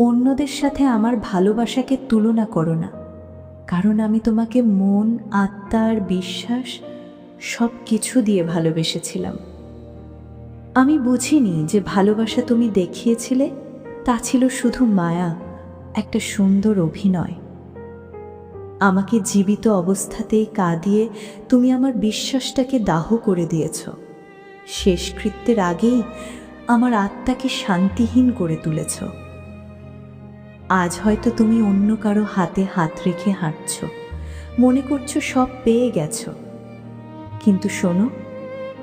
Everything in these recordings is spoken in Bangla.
অন্যদের সাথে আমার ভালোবাসাকে তুলনা করো না। কারণ আমি তোমাকে মন, আত্মার বিশ্বাস সব কিছু দিয়ে ভালোবেসেছিলাম। আমি বুঝিনি যে ভালোবাসা তুমি দেখিয়েছিলে, তা ছিল শুধু মায়া, একটা সুন্দর অভিনয়। আমাকে জীবিত অবস্থাতেই কাঁদিয়ে তুমি আমার বিশ্বাসটাকে দাহ করে দিয়েছ। শেষকৃত্যের আগেই আমার আত্মাকে শান্তিহীন করে তুলেছ। আজ হয়তো তুমি অন্য কারও হাতে হাত রেখে হাঁটছ। মনে করছ সব পেয়ে গেছ। কিন্তু শোনো,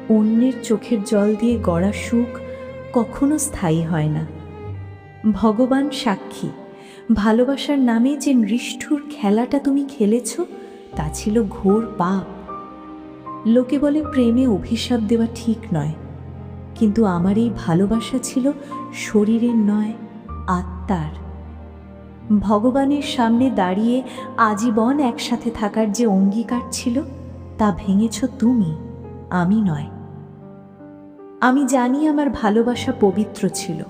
অন্যের চোখের জল দিয়ে গড়া সুখ কখনো স্থায়ী হয় না। ভগবান সাক্ষী, ভালোবাসার নামে যে নিষ্ঠুর খেলাটা তুমি খেলেছ, তা ছিল ঘোর পাপ। লোকে বলে প্রেমে অভিশাপ দেওয়া ঠিক নয়, কিন্তু আমার এই ভালোবাসা ছিল শরীরের নয়, আত্মার। ভগবানের সামনে দাঁড়িয়ে আজীবন একসাথে থাকার যে অঙ্গীকার ছিল, তা ভেঙেছ তুমি, আমি নয়। আমি জানি আমার ভালোবাসা পবিত্র ছিল,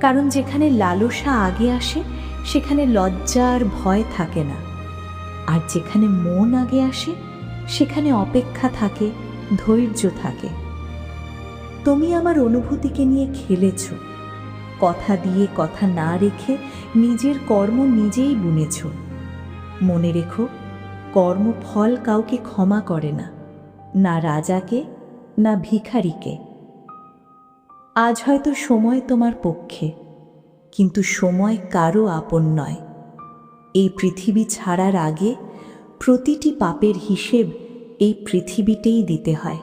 কারণ যেখানে লালসা আগে আসে, সেখানে লজ্জা আর ভয় থাকে না। আর যেখানে মন আগে আসে, সেখানে অপেক্ষা থাকে, ধৈর্য থাকে। তুমি আমার অনুভূতিকে নিয়ে খেলেছ। কথা দিয়ে কথা না রেখে নিজের কর্ম নিজেই বুনেছ। মনে রেখো, কর্মফল কাউকে ক্ষমা করে না না রাজাকে, না ভিখারিকে। আজ হয়তো সময় তোমার পক্ষে, কিন্তু সময় কারও আপন নয়। এই পৃথিবী ছাড়ার আগে প্রতিটি পাপের হিসেব এই পৃথিবীতেই দিতে হয়।